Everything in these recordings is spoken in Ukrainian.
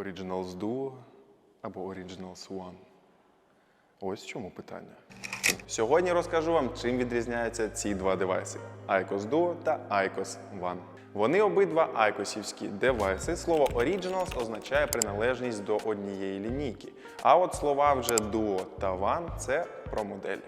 Originals Duo або Originals One? Ось в чому питання. Сьогодні розкажу вам, чим відрізняються ці два девайси: IQOS Duo та IQOS One. Вони обидва айкосівські девайси. Слово Originals означає приналежність до однієї лінійки. А от слова вже Duo та One це про модель.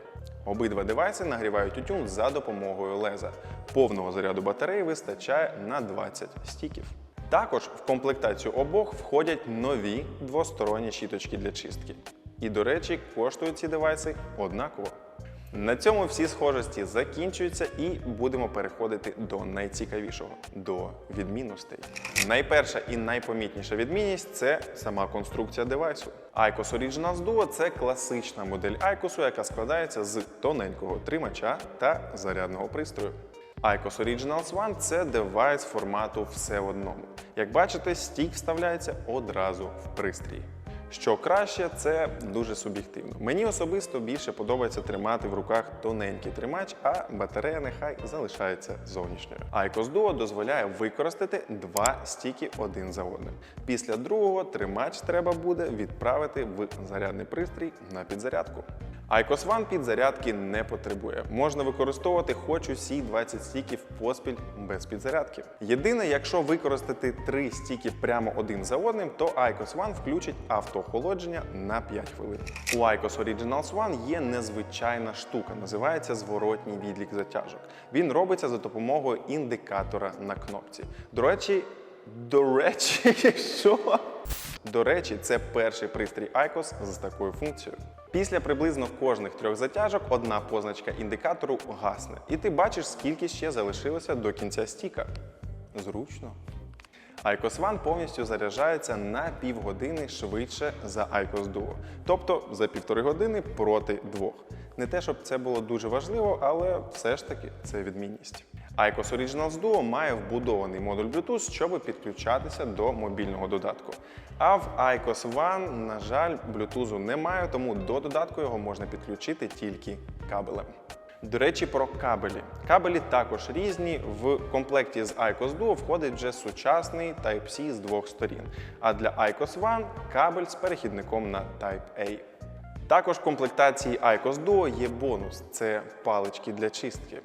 Обидва девайси нагрівають тютюн за допомогою леза. Повного заряду батареї вистачає на 20 стіків. Також в комплектацію обох входять нові двосторонні щіточки для чистки. І, до речі, коштують ці девайси однаково. На цьому всі схожості закінчуються і будемо переходити до найцікавішого до відмінностей. Найперша і найпомітніша відмінність це сама конструкція девайсу. IQOS Originals Duo це класична модель IQOS, яка складається з тоненького тримача та зарядного пристрою. IQOS Originals One це девайс формату все одному. Як бачите, стік вставляється одразу в пристрій. Що краще, це дуже суб'єктивно. Мені особисто більше подобається тримати в руках тоненький тримач, а батарея нехай залишається зовнішньою. IQOS Duo дозволяє використати два стіки один за одним. Після другого тримач треба буде відправити в зарядний пристрій на підзарядку. IQOS One підзарядки не потребує. Можна використовувати хоч усі 20 стіків поспіль без підзарядки. Єдине, якщо використати три стіки прямо один за одним, то IQOS One включить автоохолодження на 5 хвилин. У IQOS Originals One є незвичайна штука, називається зворотній відлік затяжок. Він робиться за допомогою індикатора на кнопці. До речі, до речі, що? До речі, це перший пристрій IQOS з такою функцією. Після приблизно кожних трьох затяжок одна позначка індикатору гасне, і ти бачиш, скільки ще залишилося до кінця стіка. Зручно. IQOS One повністю заряджається на півгодини швидше за IQOS Duo, тобто за півтори години проти двох. Не те, щоб це було дуже важливо, але все ж таки це відмінність. IQOS Originals Duo має вбудований модуль Bluetooth, щоб підключатися до мобільного додатку. А в IQOS One, на жаль, Bluetooth немає, тому до додатку його можна підключити тільки кабелем. До речі, про кабелі. Кабелі також різні. В комплекті з IQOS Duo входить вже сучасний Type-C з двох сторін. А для IQOS One кабель з перехідником на Type-A. Також в комплектації IQOS Duo є бонус це палички для чистки.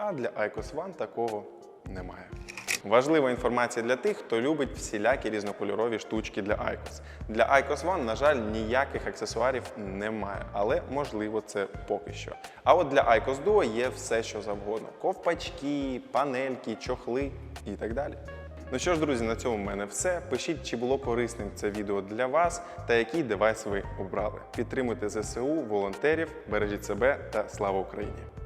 А для IQOS One такого немає. Важлива інформація для тих, хто любить всілякі різнокольорові штучки для IQOS. Для IQOS One, на жаль, ніяких аксесуарів немає, але можливо це поки що. А от для IQOS Duo є все, що завгодно: ковпачки, панельки, чохли і так далі. Ну що ж, друзі, на цьому в мене все. Пишіть, чи було корисним це відео для вас та який девайс ви обрали. Підтримуйте ЗСУ, волонтерів, бережіть себе та слава Україні!